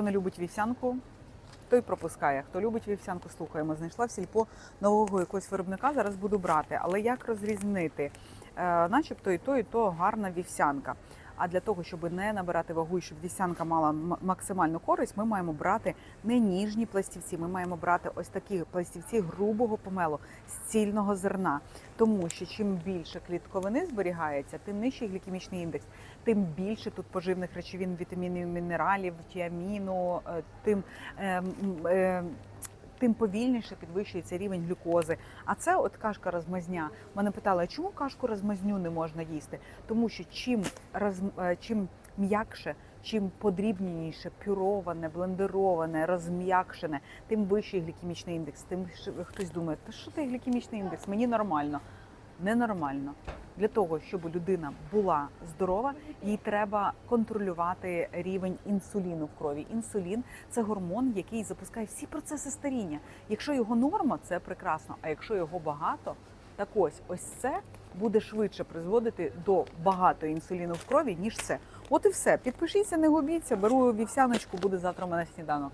Хто не любить вівсянку, той пропускає. Хто любить вівсянку, слухаємо. Знайшла в сільпо нового якогось виробника. Зараз буду брати. Але як розрізнити? Е, начебто і то, і то гарна вівсянка. А для того, щоб не набирати вагу і щоб вівсянка мала максимальну користь, ми маємо брати не ніжні пластівці. Ми маємо брати ось такі пластівці грубого помелу з цільного зерна. Тому що чим більше клітковини зберігається, тим нижчий глікемічний індекс, тим більше тут поживних речовин, вітамінів, мінералів, тіаміну, е, тим. е, е, Тим повільніше підвищується рівень глюкози. А це от кашка розмазня. Мене питали, чому кашку розмазню не можна їсти? Тому що чим роз, е, чим м'якше, чим подрібніше, пюроване, блендероване, розм'якшене, тим вищий глікемічний індекс. Тим хтось думає, та що ти глікемічний індекс? Мені нормально. Ненормально. Для того, щоб людина була здорова, їй треба контролювати рівень інсуліну в крові. Інсулін це гормон, який запускає всі процеси старіння. Якщо його норма, це прекрасно. А якщо його багато, так ось ось це буде швидше призводити до багато інсуліну в крові, ніж це. От і все. Підпишіться, не губіться. Беру вівсяночку, буде завтра у мене сніданок.